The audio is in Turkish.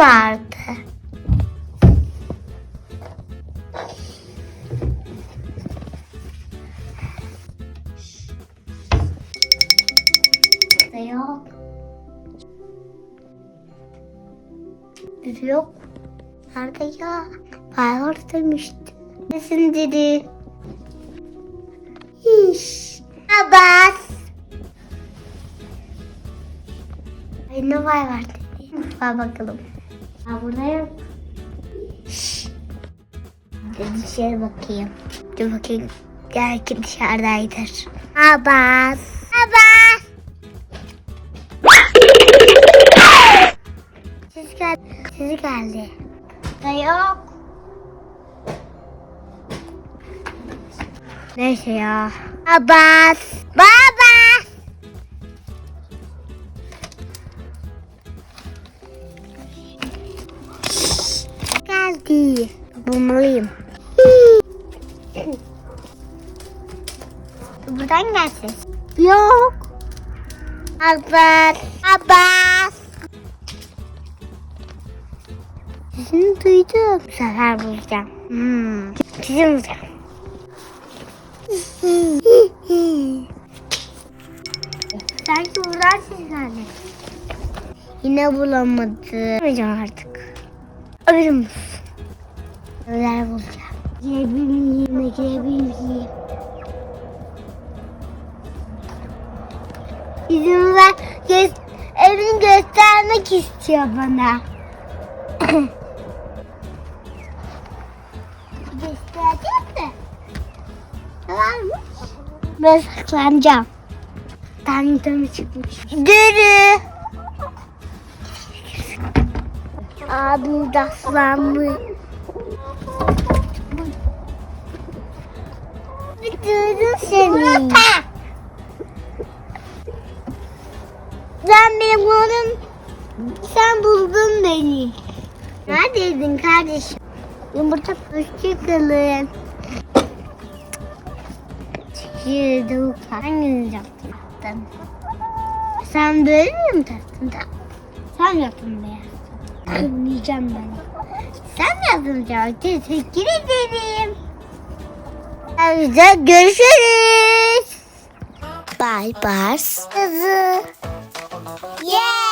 bağırdı. Da yok. Yok. Nerede ya? Bağır demişti. Nesin dedi. İş. Abbas. Ay ne var var dedi. Mutfağa bakalım. Ha burada yok. Dışarı bakayım. Dur bakayım. Belki dışarıdaydır. Abbas. Abbas. Siz geldi. Siz geldi. Da yok. Neyse ya. Abbas. Baba. Geldi. Bulmalıyım. Buradan gelsin. Yok. Abbas. Abbas. Sesini duydum. Bu sefer bulacağım. Hmm. Sizi bulacağım. Sanki buradan seslendi. Yine bulamadım. Bulacağım artık. Ararım. Neler bulacağım. Girebileyim, girebileyim. İzin ver. Göz, evini göstermek istiyor bana. Göstereceğim de. Varmış? Ben saklanacağım. Tanrı'dan çıkmış. Dürü. Abim daslanmış. Seni. Sen benim oğlum. Sen buldun beni. Neredeydin kardeşim? Yumurta hoşçakalın. Çiğde hanginiz yaptın? Sen böyle mi taktın? Sen yaptın be. Anlayacağım ben. Sen yaptın ya. Teşekkür ederim. Güzel görüşürüz. Bye bye. Kızı. Yeah.